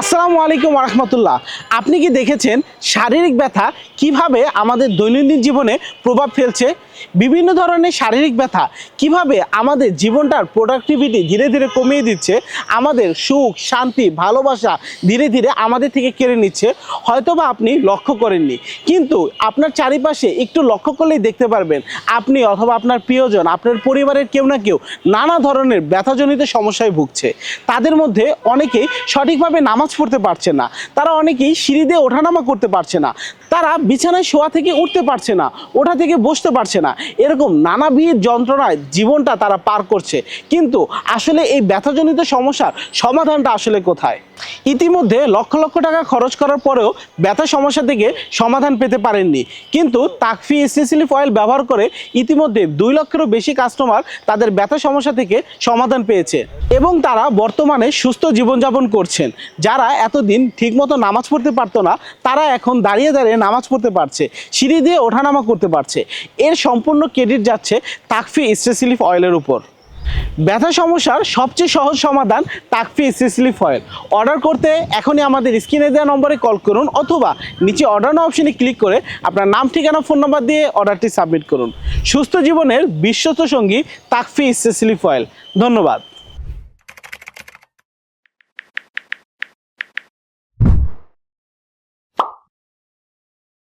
আসসালামু আলাইকুম রহমতুল্লাহ আপনি কি দেখেছেন শারীরিক ব্যথা কীভাবে আমাদের দৈনন্দিন জীবনে প্রভাব ফেলছে? বিভিন্ন ধরনের শারীরিক ব্যথা কীভাবে আমাদের জীবনটার প্রোডাক্টিভিটি ধীরে ধীরে কমিয়ে দিচ্ছে? আমাদের সুখ, শান্তি, ভালোবাসা ধীরে ধীরে আমাদের থেকে কেড়ে নিচ্ছে। হয়তোবা আপনি লক্ষ্য করেননি, কিন্তু আপনার চারিপাশে একটু লক্ষ্য করলেই দেখতে পারবেন। আপনি অথবা আপনার প্রিয়জন, আপনার পরিবারের কেউ না কেউ নানা ধরনের ব্যথাজনিত সমস্যায় ভুগছে। তাদের মধ্যে অনেকেই সঠিকভাবে নামাজ পড়তে পারছে না। তারা অনেকেই সিঁড়ি দিয়ে ওঠানামা করতে পারছে না। তারা বিছানায় শোয়া থেকে উঠতে পারছে না, ওঠা থেকে বসতে পারছে না। এরকম নানাবিধ যন্ত্রণায় জীবনটা তারা পার করছে। কিন্তু আসলে এই ব্যথাজনিত সমস্যার সমাধানটা আসলে কোথায়? ইতিমধ্যে লক্ষ লক্ষ টাকা খরচ করার পরেও ব্যথা সমস্যা থেকে সমাধান পেতে পারেননি। কিন্তু তাকফি এসেসিলিফ অয়েল ব্যবহার করে ইতিমধ্যে দুই লক্ষেরও বেশি কাস্টমার তাদের ব্যথা সমস্যা থেকে সমাধান পেয়েছে এবং তারা বর্তমানে সুস্থ জীবনযাপন করছেন। যারা এতদিন ঠিকমতো নামাজ পড়তে পারতো না, তারা এখন দাঁড়িয়ে দাঁড়িয়ে নামাজ পড়তে পারছে, সিঁড়ি দিয়ে ওঠানামা করতে পারছে। এর সম্পূর্ণ ক্রেডিট যাচ্ছে তাকফি স্ট্রেসিলিফ অয়েলের উপর। ব্যথা সমস্যার সবচেয়ে সহজ সমাধান তাকফি সিসলি ফয়েল। অর্ডার করতে এখনই আমাদের স্ক্রিনে দেওয়া নম্বরে কল করুন অথবা নিচে অর্ডার নাও অপশনে ক্লিক করে আপনার নাম, ঠিকানা ফোন নাম্বার দিয়ে অর্ডারটি সাবমিট করুন। সুস্থ জীবনের বিশ্বস্ত সঙ্গী তাকফি সিসলি ফয়েল। ধন্যবাদ।